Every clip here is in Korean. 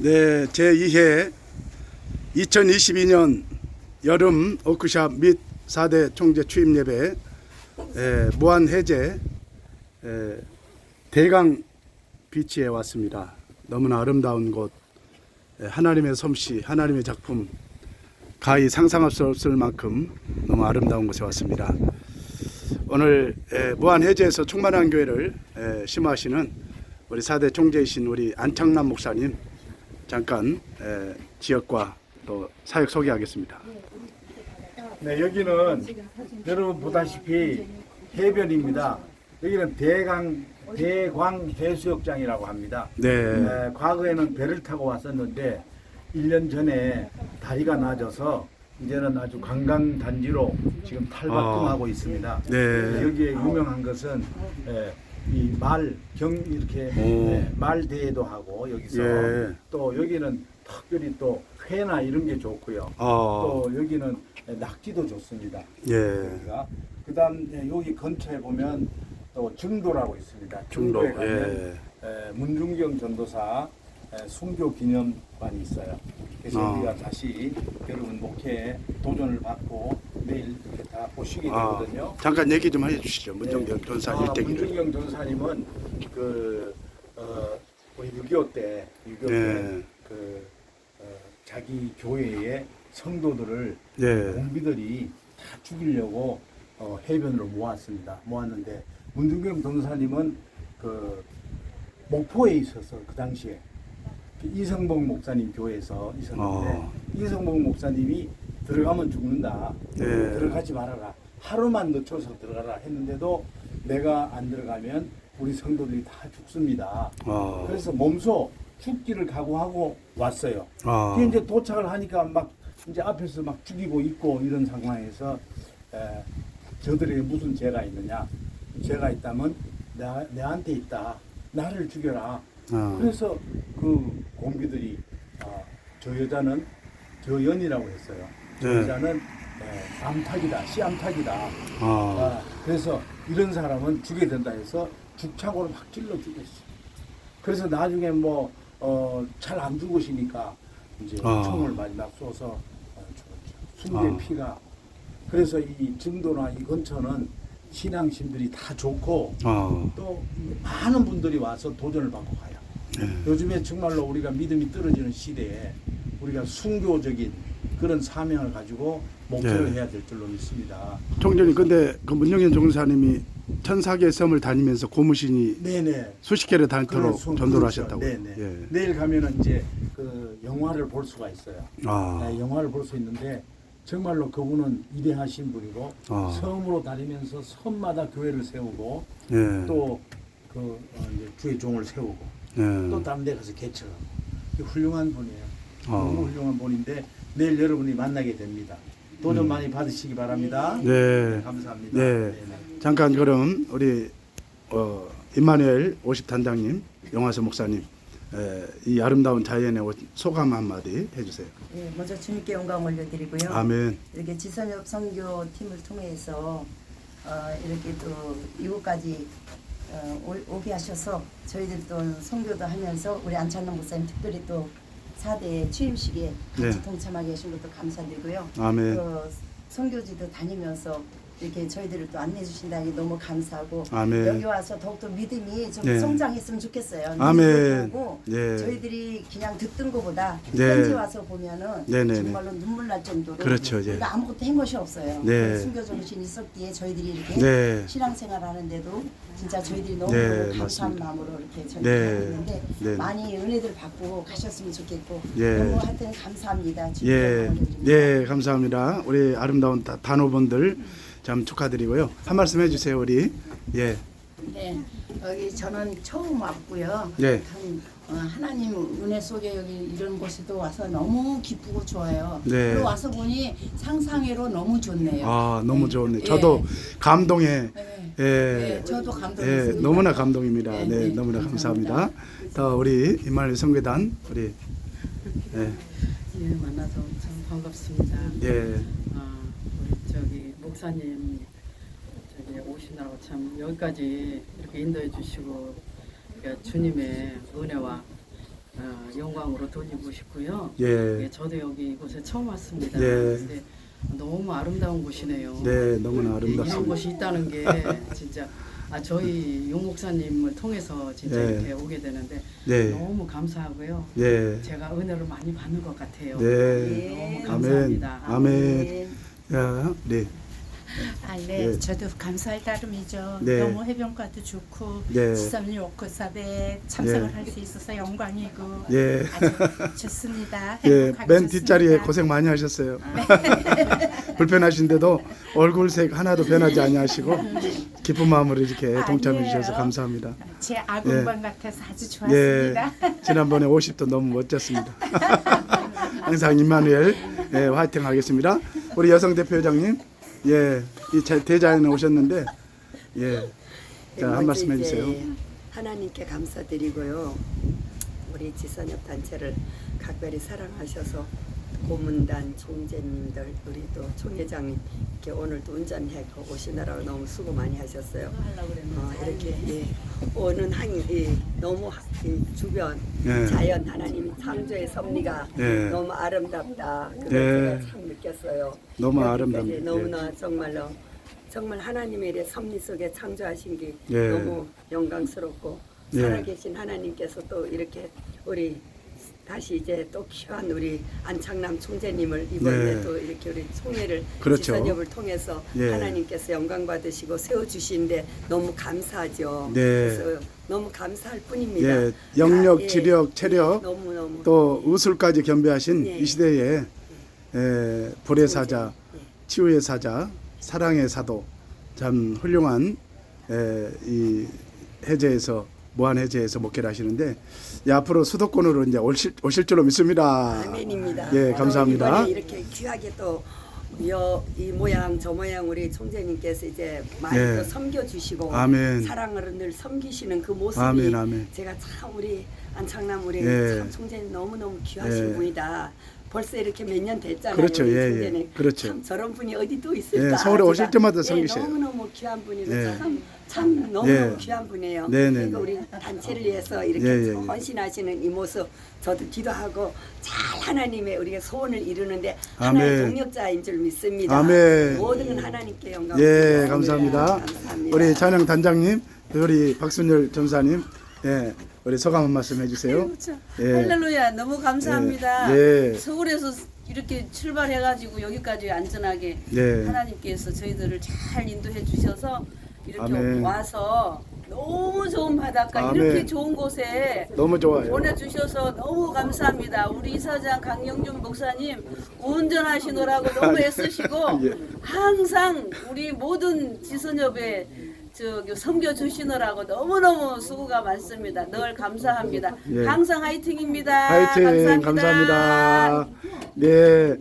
네, 제2회 2022년 여름 워크샵 및 4대 총재 취임 예배 에, 무한 해제 에, 대강 비치에 왔습니다. 너무나 아름다운 곳, 에, 하나님의 솜씨, 하나님의 작품 가히 상상할 수 없을 만큼 너무 아름다운 곳에 왔습니다. 오늘 에, 무한 해제에서 충만한 교회를 에, 심하시는 우리 4대 총재이신 우리 안창남 목사님 잠깐 에, 지역과 또 사역 소개하겠습니다. 네, 여기는 여러분 보다시피 해변입니다. 여기는 대강 대광 해수욕장이라고 합니다. 네, 네, 과거에는 배를 타고 왔었는데 1년 전에 다리가 낮아서 이제는 아주 관광 단지로 지금 탈바꿈하고 있습니다. 네. 여기에 유명한 것은 예, 이말 경 이렇게 오. 예, 말 대회도 하고 여기서 예. 또 여기는 특별히 또 회나 이런 게 좋고요. 어, 또 여기는 낙지도 좋습니다. 예, 여기가 그다음 예, 여기 근처에 보면 또 증도라고 있습니다. 중도, 증도에 가면 예, 에, 문중경 전도사 에, 순교 기념관이 있어요. 그래서 아. 우리가 다시 여러분 목회에 도전을 받고 내일 이렇게 다 보시게 아, 되거든요. 잠깐 얘기 좀 해주시죠. 문정경 전사 아, 일대기를. 문중경 전사님은 그 어, 우리 6.25 때, 6.25 네. 때그 어, 자기 교회의 성도들을 네, 공비들이 다 죽이려고 어, 해변으로 모았습니다. 모았는데 문중경 전사님은 그 목포에 있어서 그 당시에 그 이성복 목사님 교회에서 있었는데 어. 이성복 목사님이 들어가면 죽는다. 네. 들어가지 말아라. 하루만 늦춰서 들어가라 했는데도 내가 안 들어가면 우리 성도들이 다 죽습니다. 어, 그래서 몸소 죽기를 각오하고 왔어요. 아, 그 이제 도착을 하니까 막 이제 앞에서 막 죽이고 있고 이런 상황에서 에, 저들에게 무슨 죄가 있느냐? 죄가 있다면 내, 내한테 있다. 나를 죽여라. 아, 그래서 그 공비들이 아, 저 여자는 저 연이라고 했어요. 저 네. 여자는 에, 암탉이다, 씨암탉이다. 아, 아, 그래서 이런 사람은 죽여야 된다 해서 죽창으로 막 찔러 죽였어. 그래서 나중에 뭐, 어, 잘 안 죽으시니까 이제 아. 총을 많이 막 쏘서 어, 죽었죠. 순대 아. 피가. 그래서 이 증도나 이 근처는 신앙심들이 다 좋고 아, 또 많은 분들이 와서 도전을 받고 가요. 네. 요즘에 정말로 우리가 믿음이 떨어지는 시대에 우리가 순교적인 그런 사명을 가지고 목표를 네. 해야 될 줄로 믿습니다. 총재님 근데 그 문정현 종사님이 천사계 섬을 다니면서 고무신이 네네. 수십 개를 닳도록. 전도를 그렇죠. 하셨다고. 네네. 예. 내일 가면은 이제 그 영화를 볼 수가 있어요. 아, 네, 영화를 볼 수 있는데 정말로 그분은 위대하신 분이고 아. 섬으로 다니면서 섬마다 교회를 세우고 예, 또그 어, 주의 종을 세우고 예. 또 다른 데 가서 개척하고 훌륭한 분이에요. 아. 너무 훌륭한 분인데 내일 여러분이 만나게 됩니다. 도전 많이 받으시기 바랍니다. 음. 네. 감사합니다. 네. 네네. 잠깐 그럼 우리 어, 임마누엘 50 단장님, 영화서 목사님, 에, 이 아름다운 자연의 오- 소감 한마디 해주세요. 예, 먼저 주님께 영광 올려드리고요. 아멘. 이렇게 지선협 선교팀을 통해서 어, 이렇게 또 이곳까지 어, 오- 오게 하셔서 저희들 또 선교도 하면서 우리 안찬남 목사님 특별히 또 4대 취임식에 같이 네. 동참하게 하신 것도 감사드리고요. 아멘. 또 선교지도 다니면서 이렇게 저희들을 또 안내해 주신다니 너무 감사하고 아멘. 여기 와서 더욱더 믿음이 좀 네. 성장했으면 좋겠어요. 아멘. 보고 네. 저희들이 그냥 듣던 것보다 네. 현지 와서 보면은 네네네. 정말로 눈물 날 정도로 그렇죠, 예. 우리가 아무것도 한 것이 없어요. 네. 순교 정신이 있었기에 저희들이 이렇게 네. 신앙생활 하는데도 진짜 저희들이 너무 네, 감사한 맞습니다. 마음으로 이렇게 저희가 네. 하고 있는데 네. 많이 은혜들 받고 가셨으면 좋겠고 예. 너무 하여튼 감사합니다. 예. 예, 감사합니다. 우리 아름다운 다- 단호분들 참 축하드리고요. 한 말씀 해주세요, 우리. 예, 네, 여기 저는 처음 왔고요. 네. 참, 어, 하나님 은혜 속에 여기 이런 곳에도 와서 너무 기쁘고 좋아요. 네. 그리고 와서 보니 상상외로 너무 좋네요. 아 너무 네. 좋네. 예. 저도 감동에 네. 예, 네, 저도 예, 감동했습니다. 너무나 감동입니다. 네, 네, 네, 너무나 감사합니다. 감사합니다. 더 우리 이만희 성교단 우리 예, 예, 만나서 참 반갑습니다. 예, 목사님 저기 오시느라고 참 여기까지 이렇게 인도해 주시고 그러니까 주님의 은혜와 어, 영광으로 돌리고 싶고요. 예. 예, 저도 여기 이곳에 처음 왔습니다. 예. 근데 너무 아름다운 곳이네요. 네, 너무나 예, 이런 아름답습니다. 곳이 있다는 게 진짜 아 저희 용 목사님을 통해서 진짜 예. 이렇게 오게 되는데 네. 너무 감사하고요. 네. 제가 은혜를 많이 받는 것 같아요. 네. 너무 감사합니다. 아멘. 야, 네. 아, 네, 예. 저도 감사할 따름이죠. 네. 너무 해변가도 좋고 네. 지선이 워크숍에 참석을 예. 할수 있어서 영광이고 예. 아주 좋습니다. 예, 행복하고 맨 좋습니다. 뒷자리에 고생 많이 하셨어요. 불편하신데도 얼굴색 하나도 변하지 아니하시고 기쁜 마음으로 이렇게 동참해 주셔서 아니에요. 감사합니다. 제 아궁방 같아서 아주 예, 좋았습니다. 지난번에 50도 너무 멋졌습니다. 항상 임마누엘 예, 화이팅 하겠습니다. 우리 여성 대표회장님, 예, 이 자- 대자연에 오셨는데, 예, 자 한 먼저 말씀 해주세요. 하나님께 감사드리고요. 우리 지선협 단체를 각별히 사랑하셔서 고문단 총재님들 우리 또 총회장님 이렇게 오늘도 운전해 오시느라고 너무 수고 많이 하셨어요. 어, 이렇게 예, 오는 한 이, 너무 하- 이 주변 예. 자연 하나님이 창조의 섭리가 예. 너무 아름답다. 그걸 예. 제가 참 느꼈어요. 너무 아름답네요. 너무나 정말로 정말 하나님의 이래 섭리 속에 창조하신 게 예. 너무 영광스럽고 예. 살아계신 하나님께서 또 이렇게 우리 다시 이제 또 귀한 우리 안창남 총재님을 이번에 네. 또 이렇게 우리 총회를 그렇죠. 지선협을 통해서 예. 하나님께서 영광 받으시고 세워 주시는데 너무 감사하죠. 네. 그래서 너무 감사할 뿐입니다. 예, 영력, 아, 예. 지력, 체력, 너무 너무 또 우술까지 겸비하신 네. 이 시대에 에, 불의 사자, 예. 치유의 사자, 사랑의 사도 참 훌륭한 에, 이 해제에서 무한 해제에서 목회를 하시는데 예, 앞으로 수도권으로 이제 오실, 오실 줄로 믿습니다. 아멘입니다. 예, 감사합니다. 또 이번에 이렇게 귀하게 또이 모양 저 모양 우리 총재님께서 이제 많이 예. 또 섬겨 주시고 아멘. 사랑으로 늘 섬기시는 그 모습이 아멘, 아멘. 제가 참 우리 안창남 우리 예. 참 총재님 너무 너무 귀하신 예. 분이다. 벌써 이렇게 몇 년 됐잖아요. 그렇죠. 예, 예. 그렇죠. 참 저런 분이 어디 또 있을까? 예, 서울에 오실 제가, 때마다 예, 섬기세요. 너무 너무 귀한 분이고 예. 참, 참 너무 예. 너무 귀한 분이에요. 네, 네, 그러니까 네. 우리 단체를 위해서 이렇게 예, 예, 예. 헌신하시는 이 모습 저도 기도하고 잘 하나님의 우리가 소원을 이루는데. 하나의 동력자인 줄 믿습니다. 아멘. 모든 건 하나님께 영광. 예, 감사합니다. 감사합니다. 우리 찬양 단장님, 우리 박순열 전사님, 예, 우리 소감 한 말씀 해주세요. 예. 할렐루야 너무 감사합니다. 예. 서울에서 이렇게 출발해가지고 여기까지 안전하게 예. 하나님께서 저희들을 잘 인도해 주셔서 이렇게 아멘. 와서 너무 좋은 바닷가 아멘. 이렇게 좋은 곳에 너무 좋아요. 보내주셔서 너무 감사합니다. 우리 이사장 강영준 목사님 운전하시느라고 너무 애쓰시고 예. 항상 우리 모든 지선협에 저기 섬겨 주시느라고 너무 너무 수고가 많습니다. 늘 감사합니다. 예. 항상 화이팅입니다. 화이팅 감사합니다. 네,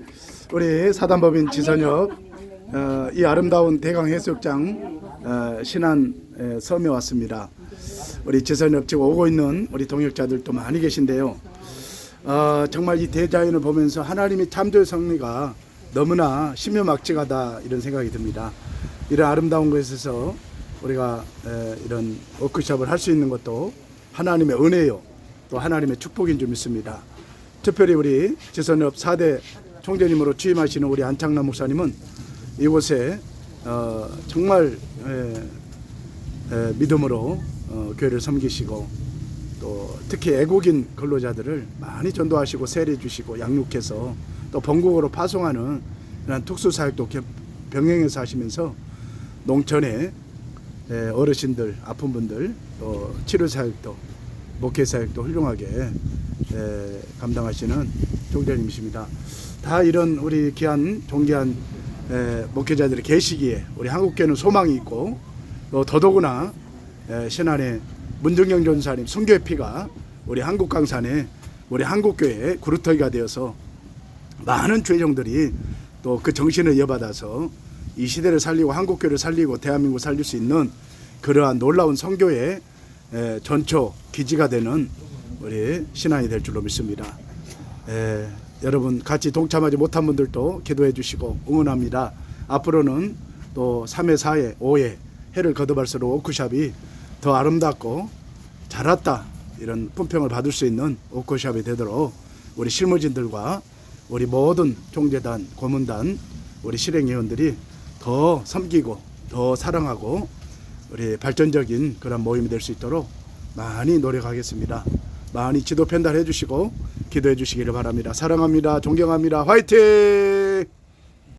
우리 사단법인 지선협 어, 이 아름다운 대강 해수욕장 어, 신안 에, 섬에 왔습니다. 우리 지선협 지금 오고 있는 우리 동역자들도 많이 계신데요. 어, 정말 이 대자연을 보면서 하나님의 참조의 성리가 너무나 신묘막측하다 이런 생각이 듭니다. 이런 아름다운 곳에서 우리가 에, 이런 워크숍을 할 수 있는 것도 하나님의 은혜요, 또 하나님의 축복인 줄 믿습니다. 특별히 우리 지선협 4대 총재님으로 취임하시는 우리 안창남 목사님은 이곳에 어, 정말 믿음으로 어, 교회를 섬기시고 또 특히 애국인 근로자들을 많이 전도하시고 세례 주시고 양육해서 또 본국으로 파송하는 이런 특수 사역도 겸- 병행해서 하시면서 농촌의 에, 어르신들 아픈 분들 또 치료 사역도 목회 사역도 훌륭하게 에, 감당하시는 종자님이십니다. 다 이런 우리 귀한 존귀한 에, 목회자들이 계시기에 우리 한국교회는 소망이 있고 또 더더구나 에, 신안의 문정경 전사님 순교의 피가 우리 한국 강산에 우리 한국교회의 구루터기가 되어서 많은 죄종들이 또 그 정신을 이어받아서 이 시대를 살리고 한국교회를 살리고 대한민국을 살릴 수 있는 그러한 놀라운 성교의 에, 전초 기지가 되는 우리 신앙이 될 줄로 믿습니다. 에, 여러분 같이 동참하지 못한 분들도 기도해 주시고 응원합니다. 앞으로는 또 3회, 4회, 5회 해를 거듭할수록 워크샵이 더 아름답고 잘 왔다 이런 품평을 받을 수 있는 오크샵이 되도록 우리 실무진들과 우리 모든 총재단, 고문단, 우리 실행위원들이 더 섬기고 더 사랑하고 우리 발전적인 그런 모임이 될 수 있도록 많이 노력하겠습니다. 많이 지도 편달해 주시고 기도해 주시기를 바랍니다. 사랑합니다. 존경합니다. 화이팅!